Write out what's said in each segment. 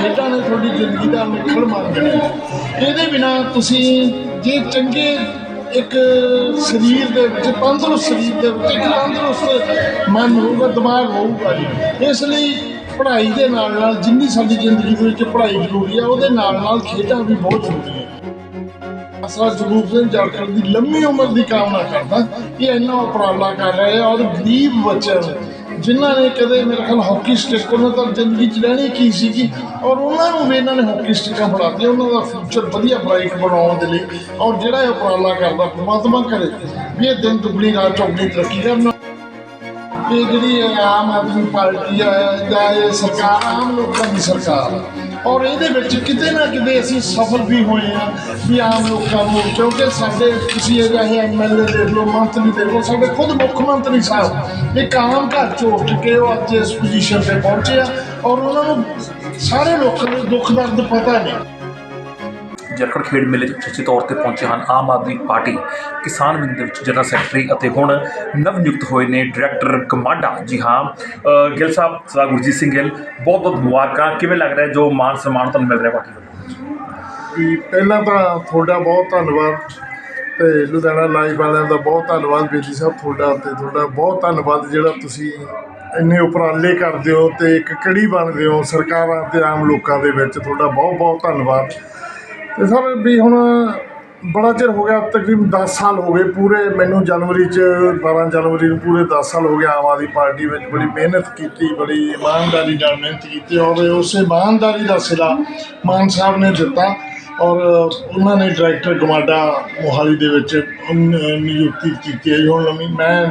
ਖੇਡਾਂ ਨੇ ਤੁਹਾਡੀ ਜ਼ਿੰਦਗੀ ਦਾ ਨਿਖੜ ਮੰਨ ਦੇਣਾ ਇਹਦੇ ਬਿਨਾ ਤੁਸੀਂ ਜੇ ਚੰਗੇ ਇੱਕ ਸਰੀਰ ਦੇ ਵਿੱਚ, ਤੰਦਰੁਸਤ ਸਰੀਰ ਦੇ ਵਿੱਚ, ਇੱਕ ਤੰਦਰੁਸਤ ਮਨ ਹੋਊਗਾ, ਦਿਮਾਗ ਹੋਊਗਾ ਜੀ। ਇਸ ਲਈ ਪੜ੍ਹਾਈ ਦੇ ਨਾਲ ਨਾਲ ਜਿੰਨੀ ਸਾਡੀ ਜ਼ਿੰਦਗੀ ਦੇ ਵਿੱਚ ਪੜ੍ਹਾਈ ਜ਼ਰੂਰੀ ਆ, ਉਹਦੇ ਨਾਲ ਨਾਲ ਖੇਡਾਂ ਵੀ ਬਹੁਤ ਜ਼ਰੂਰੀ ਹੈ ਅਸਰਾ ਜਗਰੂਪ ਸਿੰਘ ਜਾਖੜ ਦੀ ਲੰਮੀ ਉਮਰ ਦੀ ਕਾਮਨਾ ਕਰਦਾ ਕਿ ਇੰਨਾ ਉਪਰਾਲਾ ਕਰ ਰਹੇ ਆ ਔਰ ਗਰੀਬ ਬੱਚਿਆਂ ਨੂੰ ਜਿਨ੍ਹਾਂ ਨੇ ਕਦੇ ਮੇਰੇ ਖਿਆਲ ਹਾਕੀ ਸਟਿਕ ਉਹਨਾਂ ਤਾਂ ਜ਼ਿੰਦਗੀ ਚ ਰਹਿਣੀ ਕੀ ਸੀਗੀ ਔਰ ਉਹਨਾਂ ਨੂੰ ਵੀ ਇਹਨਾਂ ਨੇ ਹਾਕੀ ਸਟਿਕਾਂ ਫੜਾਤੀਆਂ ਉਹਨਾਂ ਦਾ ਫਿਊਚਰ ਵਧੀਆ ਬ੍ਰਾਈਟ ਬਣਾਉਣ ਦੇ ਲਈ ਔਰ ਜਿਹੜਾ ਇਹ ਉਪਰਾਲਾ ਕਰਦਾ, ਪਰਮਾਤਮਾ ਕਰੇ ਵੀ ਇਹ ਦਿਨ ਦੁਗਣੀ ਰਾਤ ਚੌਗਣੀ ਤਰੱਕੀ ਕਰਨ। ਇਹ ਜਿਹੜੀ ਆਮ ਆਦਮੀ ਪਾਰਟੀ ਆ ਜਾਂ ਇਹ ਸਰਕਾਰ, ਆਮ ਲੋਕਾਂ ਦੀ ਸਰਕਾਰ ਔਰ ਇਹਦੇ ਵਿੱਚ ਕਿਤੇ ਨਾ ਕਿਤੇ ਅਸੀਂ ਸਫਲ ਵੀ ਹੋਏ ਆ ਵੀ ਆਮ ਲੋਕਾਂ ਨੂੰ, ਕਿਉਂਕਿ ਸਾਡੇ ਤੁਸੀਂ ਇਹ ਜਿਹੇ ਐਮਐਲਏ ਦੇਖ ਲਓ, ਮੰਤਰੀ ਦੇਖ ਲਓ, ਸਾਡੇ ਖੁਦ ਮੁੱਖ ਮੰਤਰੀ ਸਾਹਿਬ ਇੱਕ ਆਮ ਘਰ ਚੋਂ ਉੱਠ ਕੇ ਉਹ ਅੱਜ ਇਸ ਪੋਜੀਸ਼ਨ ਤੇ ਪਹੁੰਚੇ ਆ ਔਰ ਉਹਨਾਂ ਨੂੰ ਸਾਰੇ ਲੋਕਾਂ ਨੂੰ ਦੁੱਖ ਦਰਦ ਪਤਾ ਨਹੀਂ। ਜਰਖੜ ਖੇਡ ਮੇਲੇ 'ਚ ਉਚੇਚੇ ਤੌਰ ਤੇ ਪਹੁੰਚੇ ਹਨ। ਆਮ ਆਦਮੀ ਪਾਰਟੀ ਕਿਸਾਨ ਵਿੰਗ ਦੇ ਵਿੱਚ ਜਨਰਲ ਸੈਕਟਰੀ ਅਤੇ ਹੁਣ ਨਵ ਨਿਯੁਕਤ ਹੋਏ ਨੇ ਡਾਇਰੈਕਟਰ ਕਮਾਂਡਾ। ਜੀ ਹਾਂ ਗਿੱਲ ਸਾਹਿਬ, ਸਰਦਾਰ ਗੁਰਜੀਤ ਸਿੰਘ ਗਿੱਲ, ਬਹੁਤ ਬਹੁਤ ਮੁਬਾਰਕਾਂ। ਕਿਵੇਂ ਲੱਗ ਰਿਹਾ ਜੋ ਮਾਨ ਸਨਮਾਨ ਤੁਹਾਨੂੰ ਮਿਲ ਰਿਹਾ ਪਾਰਟੀ ਵੀ ਪਹਿਲਾਂ ਤਾਂ ਤੁਹਾਡਾ ਬਹੁਤ ਧੰਨਵਾਦ ਤੇ ਲੁਧਿਆਣਾ ਲਾਈਵ ਵਾਲਿਆਂ ਦਾ ਬਹੁਤ ਧੰਨਵਾਦ ਬੇਦੀ ਸਾਹਿਬ ਤੁਹਾਡਾ ਤੇ ਤੁਹਾਡਾ ਬਹੁਤ ਧੰਨਵਾਦ ਜਿਹੜਾ ਤੁਸੀਂ ਇੰਨੇ ਉਪਰਾਲੇ ਕਰਦੇ ਹੋ ਤੇ ਇੱਕ ਕੜੀ ਬਣਦੇ ਹੋ ਸਰਕਾਰਾਂ ਤੇ ਆਮ ਲੋਕਾਂ ਦੇ ਵਿੱਚ। ਤੁਹਾਡਾ ਬਹੁਤ ਬਹੁਤ ਧੰਨਵਾਦ। ਤੇ ਸਰ ਵੀ ਹੁਣ ਬੜਾ ਚਿਰ ਹੋ ਗਿਆ, ਤਕਰੀਬਨ 10 ਸਾਲ ਹੋ ਗਏ ਪੂਰੇ, ਮੈਨੂੰ ਜਨਵਰੀ ਚ 12 ਜਨਵਰੀ ਨੂੰ ਪੂਰੇ 10 ਸਾਲ ਹੋ ਗਏ ਆਮ ਆਦਮੀ ਪਾਰਟੀ ਵਿੱਚ ਬੜੀ ਮਿਹਨਤ ਕੀਤੀ, ਬੜੀ ਇਮਾਨਦਾਰੀ ਨਾਲ ਮਿਹਨਤ ਕੀਤੀ ਔਰ ਉਸੇ ਇਮਾਨਦਾਰੀ ਦਾ ਸਿਲਾ ਮਾਨ ਸਾਹਿਬ ਨੇ ਦਿੱਤਾ। ਔਰ ਉਹਨਾਂ ਨੇ ਡਾਇਰੈਕਟਰ ਗਮਾਡਾ ਮੋਹਾਲੀ ਦੇ ਵਿੱਚ ਨਿਯੁਕਤੀ ਕੀਤੀ ਹੈ ਜੀ। ਹੁਣ ਨਵੀਂ ਮੈਂ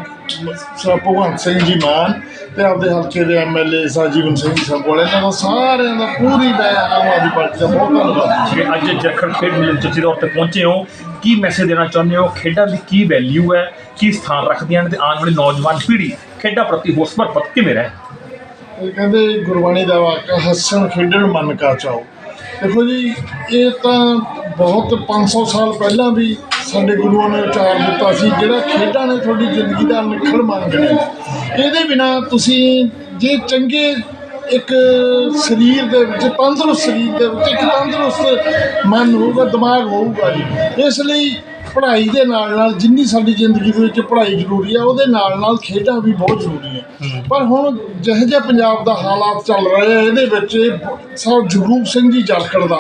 ਸਰ ਭਗਵੰਤ ਸਿੰਘ ਜੀ ਮਾਨ ਤੇ ਆਪਦੇ ਹਲਕੇ ਦੇ ਐਮਐਲਏ ਸਾਜੀਵਨ ਸਿੰਘ ਸੰਗੋਲੇ ਇਹਨਾਂ ਦਾ ਸਾਰਿਆਂ ਦਾ ਪੂਰੀ ਮੈਂ ਆਮ ਆਦਮੀ ਪਾਰਟੀ ਦਾ ਬਹੁਤ ਧੰਨਵਾਦ। ਜਿਵੇਂ ਅੱਜ ਜਰਖੜ ਖੇਡ ਮੇਲੇ 'ਚ ਉਚੇਚੇ ਤੌਰ ਤੇ ਪਹੁੰਚੇ ਹੋ। ਕੀ ਮੈਸੇਜ ਦੇਣਾ ਚਾਹੁੰਦੇ ਹੋ? ਖੇਡਾਂ ਦੀ ਕੀ ਵੈਲਿਊ ਹੈ? ਕੀ ਸਥਾਨ ਰੱਖਦੀਆਂ ਨੇ ਤੇ ਆਉਣ ਵਾਲੀ ਨੌਜਵਾਨ ਪੀੜ੍ਹੀ ਖੇਡਾਂ ਪ੍ਰਤੀ ਹੋਰ ਸਮਰਪਿਤ ਕਿਵੇਂ ਰਹੇ? ਕਹਿੰਦੇ ਗੁਰਬਾਣੀ ਦਾ ਵਾਕਿਆ ਹੱਸਣ ਖੇਡਣ ਮਨ ਕਾ ਚਾਓ। ਦੇਖੋ ਜੀ, ਇਹ ਤਾਂ ਬਹੁਤ 500 ਸਾਲ ਪਹਿਲਾਂ ਵੀ ਸਾਡੇ ਗੁਰੂਆਂ ਨੇ ਉਚਾਰ ਦਿੱਤਾ ਸੀ, ਜਿਹੜਾ ਖੇਡਾਂ ਨੇ ਤੁਹਾਡੀ ਜ਼ਿੰਦਗੀ ਦਾ ਨਿਖੜ ਮੰਨ ਦੇਣਾ ਇਹਦੇ ਬਿਨਾ ਤੁਸੀਂ ਜੇ ਚੰਗੇ ਇੱਕ ਸਰੀਰ ਦੇ ਵਿੱਚ, ਤੰਦਰੁਸਤ ਸਰੀਰ ਦੇ ਵਿੱਚ, ਇੱਕ ਤੰਦਰੁਸਤ ਮਨ ਹੋਊਗਾ, ਦਿਮਾਗ ਹੋਊਗਾ ਜੀ। ਇਸ ਲਈ ਪੜ੍ਹਾਈ ਦੇ ਨਾਲ ਨਾਲ ਜਿੰਨੀ ਸਾਡੀ ਜ਼ਿੰਦਗੀ ਦੇ ਵਿੱਚ ਪੜ੍ਹਾਈ ਜ਼ਰੂਰੀ ਆ ਉਹਦੇ ਨਾਲ ਨਾਲ ਖੇਡਾਂ ਵੀ ਬਹੁਤ ਜ਼ਰੂਰੀ ਆ। ਪਰ ਹੁਣ ਜਿਹੋ ਜਿਹਾ ਪੰਜਾਬ ਦਾ ਹਾਲਾਤ ਚੱਲ ਰਹੇ ਆ ਇਹਦੇ ਵਿੱਚ ਸਰ ਜਗਰੂਪ ਸਿੰਘ ਜੀ ਜਾਖੜ ਦਾ।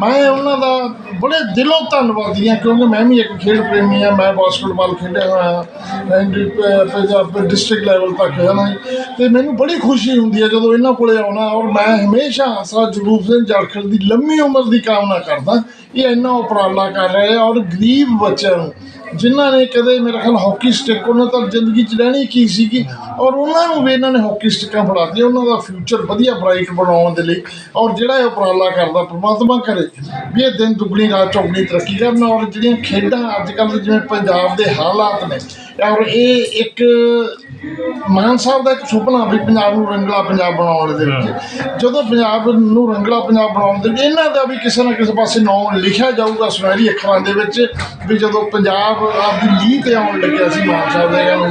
ਮੈਂ ਉਹਨਾਂ ਦਾ ਬੜੇ ਦਿਲੋਂ ਧੰਨਵਾਦੀ ਹਾਂ ਕਿਉਂਕਿ ਮੈਂ ਵੀ ਇੱਕ ਖੇਡ ਪ੍ਰੇਮੀ ਆ ਮੈਂ ਬਾਸਕਟਬਾਲ ਖੇਡਿਆ ਹੋਇਆ ਮੈਂ ਡਿਸਟ੍ਰਿਕਟ ਲੈਵਲ ਤੱਕ ਜੀ। ਤੇ ਮੈਨੂੰ ਬੜੀ ਖੁਸ਼ੀ ਹੁੰਦੀ ਹੈ ਜਦੋਂ ਇਹਨਾਂ ਕੋਲੇ ਆਉਣਾ ਔਰ ਮੈਂ ਹਮੇਸ਼ਾ ਸਰ ਜਗਰੂਪ ਸਿੰਘ ਜਾਖੜ ਦੀ ਲੰਮੀ ਉਮਰ ਦੀ ਕਾਮਨਾ ਕਰਦਾ ਇਹ ਇੰਨਾ ਉਪਰਾਲਾ ਕਰ ਰਹੇ ਆ ਔਰ ਗਰੀਬ ਬੱਚਿਆਂ ਨੂੰ ਜਿਨ੍ਹਾਂ ਨੇ ਕਦੇ ਮੇਰੇ ਖਿਆਲ ਹਾਕੀ ਸਟਿਕ ਉਹਨਾਂ ਤਾਂ ਜ਼ਿੰਦਗੀ ਚ ਰਹਿਣੀ ਕੀ ਸੀਗੀ ਔਰ ਉਹਨਾਂ ਨੂੰ ਵੀ ਇਹਨਾਂ ਨੇ ਹਾਕੀ ਸਟਿਕਾਂ ਫੜਾਤੀਆਂ, ਉਹਨਾਂ ਦਾ ਫਿਊਚਰ ਵਧੀਆ ਬ੍ਰਾਈਟ ਬਣਾਉਣ ਦੇ ਲਈ ਔਰ ਜਿਹੜਾ ਇਹ ਉਪਰਾਲਾ ਕਰਦਾ ਪ੍ਰਮਾਤਮਾ ਕਰੇ ਵੀ ਇਹ ਦਿਨ ਦੁੱਗਣੀ ਰਾਤ ਚੌਗਣੀ ਤਰੱਕੀ ਕਰਨ ਔਰ ਜਿਹੜੀਆਂ ਖੇਡਾਂ ਅੱਜ ਕੱਲ੍ਹ ਜਿਵੇਂ ਪੰਜਾਬ ਦੇ ਹਾਲਾਤ ਨੇ ਔਰ ਇਹ ਇੱਕ ਮਾਨ ਸਾਹਿਬ ਦਾ ਇੱਕ ਸੁਪਨਾ ਵੀ ਪੰਜਾਬ ਨੂੰ ਰੰਗਲਾ ਪੰਜਾਬ ਬਣਾਉਣ ਦੇ ਵਿੱਚ। ਜਦੋਂ ਪੰਜਾਬ ਨੂੰ ਰੰਗਲਾ ਪੰਜਾਬ ਬਣਾਉਣ ਦੇ ਇਹਨਾਂ ਦਾ ਵੀ ਕਿਸੇ ਨਾ ਕਿਸੇ ਪਾਸੇ ਨਾਮ ਲਿਖਿਆ ਜਾਊਗਾ ਸੁਨਹਿਰੀ ਅੱਖਰਾਂ ਦੇ ਵਿੱਚ ਵੀ ਜਦੋਂ ਪੰਜਾਬ ਆਪਦੀ ਲੀਹ ਤੇ ਆਉਣ ਲੱਗਿਆ ਸੀ ਮਾਨ ਸਾਹਿਬ ਦੇ ਗੱਲ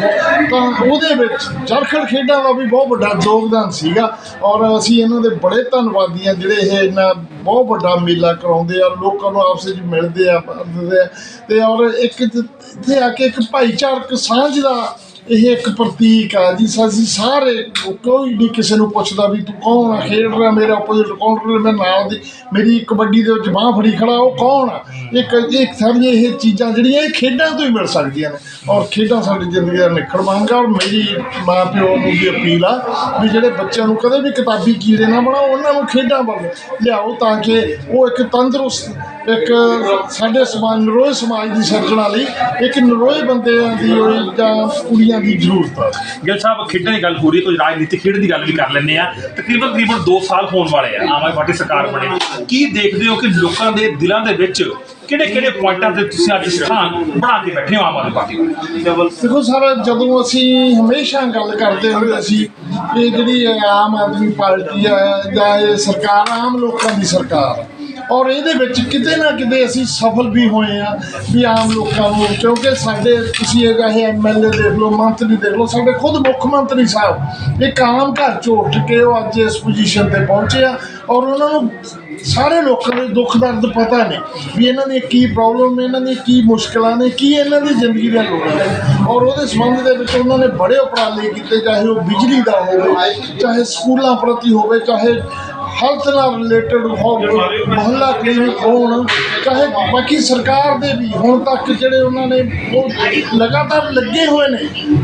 ਤਾਂ ਉਹਦੇ ਵਿੱਚ ਜਰਖੜ ਖੇਡਾਂ ਦਾ ਵੀ ਬਹੁਤ ਵੱਡਾ ਯੋਗਦਾਨ ਸੀਗਾ ਔਰ ਅਸੀਂ ਇਹਨਾਂ ਦੇ ਬੜੇ ਧੰਨਵਾਦੀ ਆ ਜਿਹੜੇ ਇਹ ਇੰਨਾ ਬਹੁਤ ਵੱਡਾ ਮੇਲਾ ਕਰਾਉਂਦੇ ਆ, ਲੋਕਾਂ ਨੂੰ ਆਪਸ ਵਿੱਚ ਮਿਲਦੇ ਆ ਕਰਦੇ ਆ ਤੇ ਔਰ ਇੱਕ ਇੱਥੇ ਆ ਕੇ ਇੱਕ ਭਾਈਚਾਰਕ ਸਾਂਝ ਦਾ ਇਹ ਇੱਕ ਪ੍ਰਤੀਕ ਆ ਜੀ ਅਸੀਂ ਸਾਰੇ ਕੋਈ ਨਹੀਂ ਕਿਸੇ ਨੂੰ ਪੁੱਛਦਾ ਵੀ ਤੂੰ ਕੌਣ ਆ, ਖੇਡ ਰਿਹਾ ਮੇਰੇ ਆਪੋਜ਼ਿਟ ਕੌਣ ਮੈਂ ਨਾਲ ਦੀ, ਮੇਰੀ ਕਬੱਡੀ ਦੇ ਵਿੱਚ ਬਾਹ ਫੜੀ ਖੜਾ, ਉਹ ਕੌਣ ਆ? ਇੱਕ ਇੱਕ ਸਾਰੀਆਂ ਇਹ ਚੀਜ਼ਾਂ ਜਿਹੜੀਆਂ ਇਹ ਖੇਡਾਂ ਤੋਂ ਹੀ ਮਿਲ ਸਕਦੀਆਂ ਨੇ। ਔਰ ਖੇਡਾਂ ਸਾਡੀ ਜ਼ਿੰਦਗੀ ਦਾ ਨਿਖੜ ਮੰਗਾ ਔਰ ਮੇਰੀ ਮਾਂ ਪਿਓ ਨੂੰ ਵੀ ਅਪੀਲ ਆ ਵੀ ਜਿਹੜੇ ਬੱਚਿਆਂ ਨੂੰ ਕਦੇ ਵੀ ਕਿਤਾਬੀ ਕੀੜੇ ਨਾ ਬਣਾਓ, ਉਹਨਾਂ ਨੂੰ ਖੇਡਾਂ ਵੱਲ ਲਿਆਓ ਤਾਂ ਕਿ ਉਹ ਇੱਕ ਤੰਦਰੁਸਤ, ਇੱਕ ਸਾਡੇ ਸਮਾਜ, ਨਰੋਏ ਸਮਾਜ ਦੀ ਸਿਰਜਣਾ ਲਈ ਇੱਕ ਨਰੋਏ ਬੰਦਿਆਂ ਦੀ ਹੋਈ ਜਾਂ ਕੁੜੀਆਂ ਦੀ ਜ਼ਰੂਰਤ ਆ ਗਿੱਲ ਸਾਹਿਬ ਖੇਡਾਂ ਦੀ ਗੱਲ ਹੈ ਕੋਈ ਰਾਜਨੀਤਿਕ ਖੇਡ ਦੀ ਗੱਲ ਵੀ ਕਰ ਲੈਂਦੇ ਆ ਤਕਰੀਬਨ ਤਕਰੀਬਨ 2 ਸਾਲ ਹੋਣ ਵਾਲੇ ਆ ਆਮ ਆਦਮੀ ਪਾਰਟੀ ਸਰਕਾਰ ਬਣੇ। ਕੀ ਦੇਖਦੇ ਹੋ ਕਿ ਲੋਕਾਂ ਦੇ ਦਿਲਾਂ ਦੇ ਵਿੱਚ ਕਿਹੜੇ ਕਿਹੜੇ ਪੁਆਇੰਟਾਂ ਤੇ ਤੁਸੀਂ ਅੱਜ ਸਥਾਨ ਬਣਾ ਕੇ ਬੈਠੇ ਹੋ ਆਮ ਆਦਮੀ ਪਾਰਟੀ ਦੇਖੋ ਸਰ ਜਦੋਂ ਅਸੀਂ ਹਮੇਸ਼ਾ ਗੱਲ ਕਰਦੇ ਹੁੰਦੇ ਸੀ ਇਹ ਜਿਹੜੀ ਆਮ ਆਦਮੀ ਪਾਰਟੀ ਆ ਜਾਂ ਇਹ ਸਰਕਾਰ ਆਮ ਲੋਕਾਂ ਦੀ ਸਰਕਾਰ। ਔਰ ਇਹਦੇ ਵਿੱਚ ਕਿਤੇ ਨਾ ਕਿਤੇ ਅਸੀਂ ਸਫਲ ਵੀ ਹੋਏ ਆ ਵੀ ਆਮ ਲੋਕਾਂ ਨੂੰ, ਕਿਉਂਕਿ ਸਾਡੇ, ਤੁਸੀਂ ਇਹ ਚਾਹੇ ਐਮਐਲਏ ਦੇਖ ਲਓ, ਮੰਤਰੀ ਦੇਖ ਲਓ, ਸਾਡੇ ਖੁਦ ਮੁੱਖ ਮੰਤਰੀ ਸਾਹਿਬ ਇੱਕ ਆਮ ਘਰ ਚੋਂ ਉੱਠ ਕੇ ਉਹ ਅੱਜ ਇਸ ਪੋਜੀਸ਼ਨ ਤੇ ਪਹੁੰਚੇ ਆ, ਔਰ ਉਹਨਾਂ ਨੂੰ ਸਾਰੇ ਲੋਕਾਂ ਦੇ ਦੁੱਖ ਦਰਦ ਪਤਾ ਨੇ ਵੀ ਇਹਨਾਂ ਦੀ ਕੀ ਪ੍ਰੋਬਲਮ ਨੇ, ਇਹਨਾਂ ਦੀ ਕੀ ਮੁਸ਼ਕਲਾਂ ਨੇ, ਕੀ ਇਹਨਾਂ ਦੀ ਜ਼ਿੰਦਗੀ ਦੀਆਂ ਲੋੜ ਹੈ ਔਰ ਉਹਦੇ ਸੰਬੰਧ ਦੇ ਵਿੱਚ ਉਹਨਾਂ ਨੇ ਬੜੇ ਉਪਰਾਲੇ ਕੀਤੇ, ਚਾਹੇ ਉਹ ਬਿਜਲੀ ਦਾ ਹੋਵੇ, ਚਾਹੇ ਸਕੂਲਾਂ ਪ੍ਰਤੀ ਹੋਵੇ, ਚਾਹੇ ਹੈਲਥ ਨਾਲ ਰਿਲੇਟਡ ਮੁਹੱਲਾ ਕਲੀਨਿਕ ਹੋਣ, ਚਾਹੇ ਬਾਕੀ ਸਰਕਾਰ ਦੇ ਵੀ ਹੁਣ ਤੱਕ ਜਿਹੜੇ ਉਹਨਾਂ ਨੇ ਉਹ ਲਗਾਤਾਰ ਲੱਗੇ ਹੋਏ ਨੇ,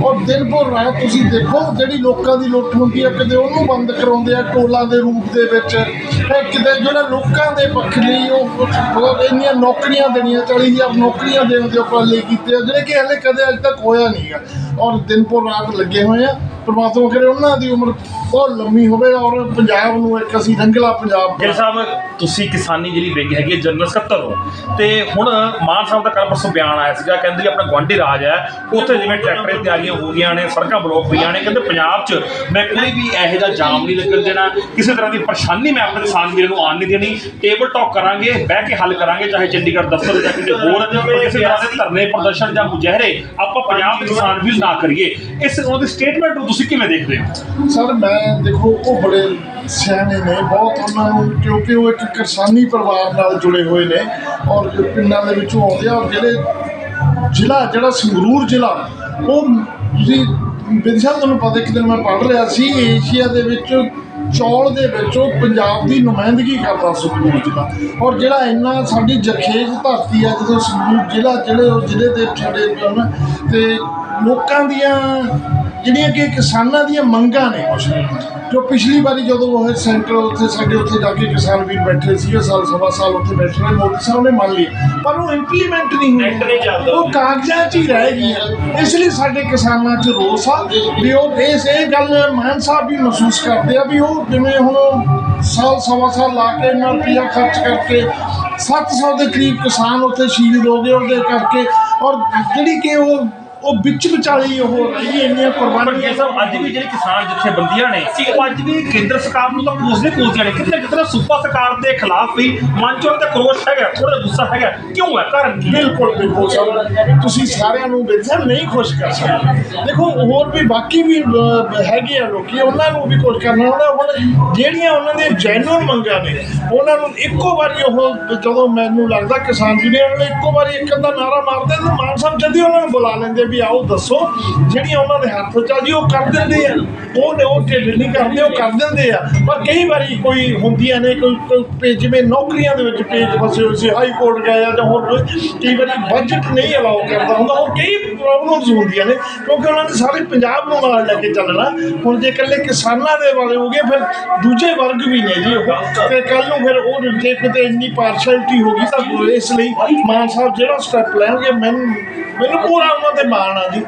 ਔਰ ਦਿਨ ਭਰ ਰਾਤ ਤੁਸੀਂ ਦੇਖੋ ਜਿਹੜੀ ਲੋਕਾਂ ਦੀ ਲੁੱਟ ਹੁੰਦੀ ਹੈ, ਕਿਤੇ ਉਹਨੂੰ ਬੰਦ ਕਰਾਉਂਦੇ ਆ ਟੋਲਾਂ ਦੇ ਰੂਪ ਦੇ ਵਿੱਚ ਤੇ ਕਿਤੇ ਜਿਹੜਾ ਲੋਕਾਂ ਦੇ ਪੱਖ ਲਈ ਉਹ ਬਹੁਤ ਇੰਨੀਆਂ ਨੌਕਰੀਆਂ ਦੇਣੀਆਂ 40000 ਨੌਕਰੀਆਂ ਦੇਣ ਦੇ ਉਪਰਾਲੇ ਕੀਤੇ ਆ, ਜਿਹੜੇ ਕਿ ਹਲੇ ਕਦੇ ਅੱਜ ਤੱਕ ਹੋਇਆ ਨਹੀਂ ਨਹੀਂਗਾ ਔਰ ਦਿਨ ਭਰ ਰਾਤ ਲੱਗੇ ਹੋਏ ਆ। ਪਰਮਾਤਮਾ ਕਰੇ ਉਹਨਾਂ ਦੀ ਉਮਰ ਬਹੁਤ ਲੰਮੀ ਹੋਵੇ ਔਰ ਪੰਜਾਬ ਨੂੰ ਇੱਕ ਅਸੀਂ ਰੰਗਲਾ ਪੰਜਾਬ ਗਿੱਲ ਸਾਹਿਬ, ਤੁਸੀਂ ਕਿਸਾਨੀ ਜਿਹੜੀ ਵਿੰਗ ਹੈਗੀ ਹੈ, ਜਨਰਲ ਸਕੱਤਰ ਹੋ। ਤੇ ਹੁਣ ਮਾਨ ਸਾਹਿਬ ਦਾ ਕੱਲ੍ਹ ਪਰਸੋਂ ਬਿਆਨ ਆਇਆ ਸੀਗਾ, ਕਹਿੰਦੇ ਆਪਣਾ ਗੁਆਂਢੀ ਰਾਜ ਹੈ, ਉੱਥੇ ਜਿਵੇਂ ਟਰੈਕਟਰ ਦੀ ਤਿਆਰੀਆਂ ਹੋ ਗਈਆਂ ਨੇ, ਸੜਕਾਂ ਬਲੌਕ ਹੋਈਆਂ ਨੇ, ਕਹਿੰਦੇ ਪੰਜਾਬ 'ਚ ਮੈਂ ਕੋਈ ਵੀ ਇਹੋ ਜਿਹਾ ਜਾਮ ਨਹੀਂ ਲੱਗਣ ਦੇਣਾ, ਕਿਸੇ ਤਰ੍ਹਾਂ ਦੀ ਪਰੇਸ਼ਾਨੀ ਮੈਂ ਆਪਣੇ ਕਿਸਾਨ ਵੀਰ ਨੂੰ ਆਉਣ ਨਹੀਂ ਦੇਣੀ ਟੇਬਲ ਟਾਕ ਕਰਾਂਗੇ, ਬਹਿ ਕੇ ਹੱਲ ਕਰਾਂਗੇ, ਚਾਹੇ ਚੰਡੀਗੜ੍ਹ ਦਫ਼ਤਰ ਜਾਂ ਕਿਤੇ ਹੋਰ ਕਿਸੇ ਤਰ੍ਹਾਂ ਦੇ ਧਰਨੇ, ਪ੍ਰਦਰਸ਼ਨ ਜਾਂ ਮੁਜ਼ਾਹਰੇ ਆਪਾਂ ਪੰਜਾਬ ਦੇ ਕਿਸਾਨ ਵੀਰ ਨਾ ਕਰੀਏ। ਇਸ ਉਹਦੀ ਸਟੇਟਮੈਂਟ ਤੁਸੀਂ ਕਿਵੇਂ ਦੇਖਦੇ ਹੋ? ਸਰ, ਮੈਂ ਦੇਖੋ, ਉਹ ਬੜੇ ਸਿਆਣੇ ਨੇ, ਬਹੁਤ ਉਹਨਾਂ ਨੂੰ, ਕਿਉਂਕਿ ਉਹ ਇੱਕ ਕਿਸਾਨੀ ਪਰਿਵਾਰ ਨਾਲ ਜੁੜੇ ਹੋਏ ਨੇ ਔਰ ਪਿੰਡਾਂ ਦੇ ਵਿੱਚੋਂ ਆਉਂਦੇ ਆ ਔਰ ਜਿਹੜੇ ਜ਼ਿਲ੍ਹਾ, ਜਿਹੜਾ ਸੰਗਰੂਰ ਜ਼ਿਲ੍ਹਾ, ਉਹ ਤੁਸੀਂ ਵਿਦਿਆ ਤੁਹਾਨੂੰ ਪਤਾ, ਇੱਕ ਦਿਨ ਮੈਂ ਪੜ੍ਹ ਰਿਹਾ ਸੀ, ਏਸ਼ੀਆ ਦੇ ਵਿੱਚ, ਚੌਲ ਦੇ ਵਿੱਚ ਉਹ ਪੰਜਾਬ ਦੀ ਨੁਮਾਇੰਦਗੀ ਕਰਦਾ ਸੰਗਰੂਰ ਜ਼ਿਲ੍ਹਾ। ਔਰ ਜਿਹੜਾ ਇੰਨਾ ਸਾਡੀ ਜਰਖੇਜ਼ ਧਰਤੀ ਆ, ਜਦੋਂ ਸੰਗਰੂਰ ਜ਼ਿਲ੍ਹਾ, ਜਿਹੜੇ ਉਹ ਜ਼ਿਲ੍ਹੇ ਦੇ ਸਾਡੇ ਹਨ ਤੇ ਲੋਕਾਂ ਦੀਆਂ ਜਿਹੜੀਆਂ ਕਿ ਕਿਸਾਨਾਂ ਦੀਆਂ ਮੰਗਾਂ ਨੇ ਕੁਛ ਜੋ ਪਿਛਲੀ ਵਾਰੀ ਜਦੋਂ ਉਹ ਸੈਂਟਰ ਉੱਥੇ ਸਾਡੇ ਉੱਥੇ ਜਾ ਕੇ ਕਿਸਾਨ ਵੀਰ ਬੈਠੇ ਸੀ ਉਹ ਸਾਲ ਸਵਾ ਸਾਲ ਉੱਥੇ ਬੈਠੇ ਰਹੇ ਮੋਦੀ ਸਾਹਿਬ ਨੇ ਮੰਨ ਲਈ ਪਰ ਉਹ ਇੰਪਲੀਮੈਂਟ ਨਹੀਂ। ਹੋਈ ਉਹ ਕਾਗਜ਼ਾਂ 'ਚ ਹੀ ਰਹਿ ਗਈਆਂ। ਇਸ ਲਈ ਸਾਡੇ ਕਿਸਾਨਾਂ 'ਚ ਰੋਸ ਆ ਵੀ ਉਹ ਇਸ ਇਹ ਗੱਲ ਮਾਨ ਸਾਹਿਬ ਵੀ ਮਹਿਸੂਸ ਕਰਦੇ ਆ ਵੀ ਉਹ ਜਿਵੇਂ ਹੁਣ ਸਾਲ ਸਵਾ ਸਾਲ ਲਾ ਕੇ ਇੰਨਾ ਰੁਪਈਆ ਖਰਚ ਕਰਕੇ 700 ਦੇ ਕਰੀਬ ਕਿਸਾਨ ਉੱਥੇ ਸ਼ਹੀਦ ਹੋ ਗਏ ਉਹਦੇ ਕਰਕੇ। ਔਰ ਜਿਹੜੀ ਕਿ ਉਹ ਉਹ ਵਿੱਚ ਵਿਚਾਲੀ ਉਹ ਰਹੀ ਇੰਨੀਆਂ ਕੁਰਬਾਨੀਆਂ। ਸਭ ਅੱਜ ਵੀ ਜਿਹੜੇ ਕਿਸਾਨ ਜਥੇਬੰਦੀਆਂ ਨੇ ਉਹ ਅੱਜ ਵੀ ਕੇਂਦਰ ਸਰਕਾਰ ਨੂੰ ਤਾਂ ਕੋਸਦੇ ਕੋਸਦੀਆਂ ਨੇ ਕਿਤੇ ਨਾ ਕਿਤੇ ਨਾ ਸੂਬਾ ਸਰਕਾਰ ਦੇ ਖਿਲਾਫ ਵੀ ਮਨ ਚੋਂ ਤੇ ਕਰੋਸ਼ ਹੈਗਾ ਥੋੜਾ ਗੁੱਸਾ ਹੈਗਾ। ਕਿਉਂ ਹੈ? ਕਾਰਨ ਬਿਲਕੁਲ ਬਿਲਕੁਲ ਸਰ। ਤੁਸੀਂ ਸਾਰਿਆਂ ਨੂੰ ਬਿਲਕੁਲ ਨਹੀਂ ਖੁਸ਼ ਕਰ ਸਕਦੇ। ਦੇਖੋ ਹੋਰ ਵੀ ਬਾਕੀ ਵੀ ਹੈਗੇ ਆ ਲੋਕੀ ਉਹਨਾਂ ਨੂੰ ਵੀ ਕੁਝ ਕਰਨਾ। ਹੁੰਦਾ ਹੁਣ ਜਿਹੜੀਆਂ ਉਹਨਾਂ ਦੀਆਂ ਜੈਨੂਅਲ ਮੰਗਾਂ ਨੇ ਉਹਨਾਂ ਨੂੰ ਇੱਕੋ ਵਾਰੀ ਉਹ ਜਦੋਂ ਮੈਨੂੰ ਲੱਗਦਾ ਕਿਸਾਨ ਯੂਨੀਅਨ ਵਾਲੇ ਇੱਕੋ ਵਾਰੀ ਇੱਕ ਅੱਧਾ ਨਾਰਾ ਮਾਰਦੇ ਤਾਂ ਮਾਨ ਸਾਹਿਬ ਜਦੀ ਉਹਨਾਂ ਨੂੰ ਬੁਲਾ ਲੈਂਦੇ ਵੀ ਆਓ, ਦੱਸੋ। ਜਿਹੜੀਆਂ ਉਹਨਾਂ ਦੇ ਹੱਥ ਚ ਆ ਜੀ, ਉਹ ਕਰ ਦਿੰਦੇ ਆ। ਉਹ ਉਹ ਢਿੱਲ ਨਹੀਂ ਕਰਦੇ, ਉਹ ਕਰ ਦਿੰਦੇ ਆ। ਪਰ ਕਈ ਵਾਰੀ ਕੋਈ ਹੁੰਦੀਆਂ ਨੇ, ਕੋਈ ਜਿਵੇਂ ਨੌਕਰੀਆਂ ਦੇ ਵਿੱਚ ਪੇਜ ਫਸੇ ਹੋਏ ਸੀ ਹਾਈ ਕੋਰਟ ਗਏ ਆ ਜਾਂ ਹੋਰ ਕਈ ਵਾਰੀ ਬਜਟ ਨਹੀਂ ਅਲਾਉ ਕਰਦਾ ਹੁੰਦਾ। ਹੋਰ ਕਈ ਪ੍ਰੋਬਲਮਸ ਹੁੰਦੀਆਂ ਨੇ, ਕਿਉਂਕਿ ਉਹਨਾਂ ਨੇ ਸਾਰੇ ਪੰਜਾਬ ਨੂੰ ਨਾਲ ਲੈ ਕੇ ਚੱਲਣਾ। ਹੁਣ ਜੇ ਇਕੱਲੇ ਕਿਸਾਨਾਂ ਦੇ ਵਾਲੇ ਹੋ ਗਏ, ਫਿਰ ਦੂਜੇ ਵਰਗ ਵੀ ਨੇ ਜੀ ਉਹ। ਤੇ ਕੱਲ ਨੂੰ ਫਿਰ ਉਹ ਜੇ ਕਿਤੇ ਇੰਨੀ ਪਾਰਸ਼ੈਲਿਟੀ ਹੋ ਗਈ, ਤਾਂ ਇਸ ਲਈ ਮਾਨ ਸਾਹਿਬ ਜਿਹੜਾ ਸਟੈਪ ਲੈਣਗੇ, ਮੈਨੂੰ ਮੈਨੂੰ ਪੂਰਾ ਉਹਨਾਂ ਤੇ ਮਾਣ ਆ ਜੀ